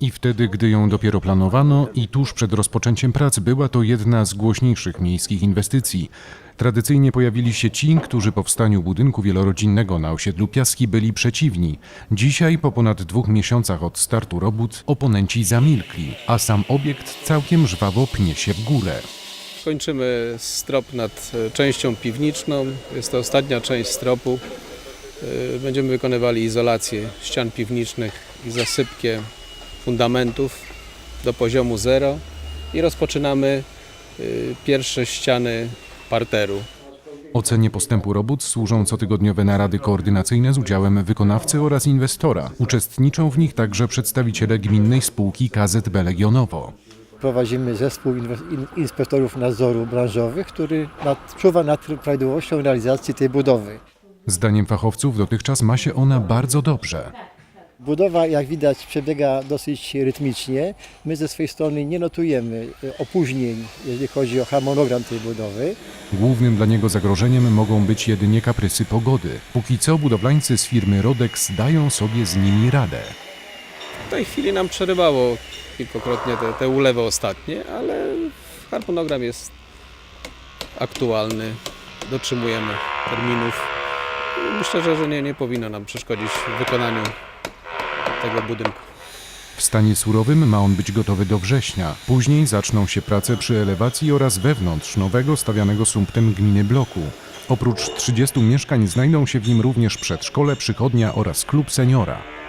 I wtedy, gdy ją dopiero planowano i tuż przed rozpoczęciem prac, była to jedna z głośniejszych miejskich inwestycji. Tradycyjnie pojawili się ci, którzy powstaniu budynku wielorodzinnego na osiedlu Piaski byli przeciwni. Dzisiaj, po ponad dwóch miesiącach od startu robót, oponenci zamilkli, a sam obiekt całkiem żwawo pnie się w górę. Kończymy strop nad e, częścią piwniczną. Jest to ostatnia część stropu. E, Będziemy wykonywali izolację ścian piwniczych i zasypkę fundamentów do poziomu zero i rozpoczynamy e, pierwsze ściany parteru. Ocenie postępu robót służą cotygodniowe narady koordynacyjne z udziałem wykonawcy oraz inwestora. Uczestniczą w nich także przedstawiciele gminnej spółki KZB Legionowo. Prowadzimy zespół inspektorów nadzoru branżowych, który nad, czuwa nad prawidłowością realizacji tej budowy. Zdaniem fachowców dotychczas ma się ona bardzo dobrze. Budowa, jak widać, przebiega dosyć rytmicznie. My ze swojej strony nie notujemy e, opóźnień, jeżeli chodzi o harmonogram tej budowy. Głównym dla niego zagrożeniem mogą być jedynie kaprysy pogody. Póki co budowlańcy z firmy Rodex dają sobie z nimi radę. W tej chwili nam przerywało kilkakrotnie te, te ulewy ostatnie, ale harmonogram jest aktualny. Dotrzymujemy terminów. Myślę, że, że nie, nie powinno nam przeszkodzić w wykonaniu tego budynku. W stanie surowym ma on być gotowy do września. Później zaczną się prace przy elewacji oraz wewnątrz nowego stawianego sumptem gminy bloku. Oprócz 30 mieszkań znajdą się w nim również przedszkole, przychodnia oraz klub seniora.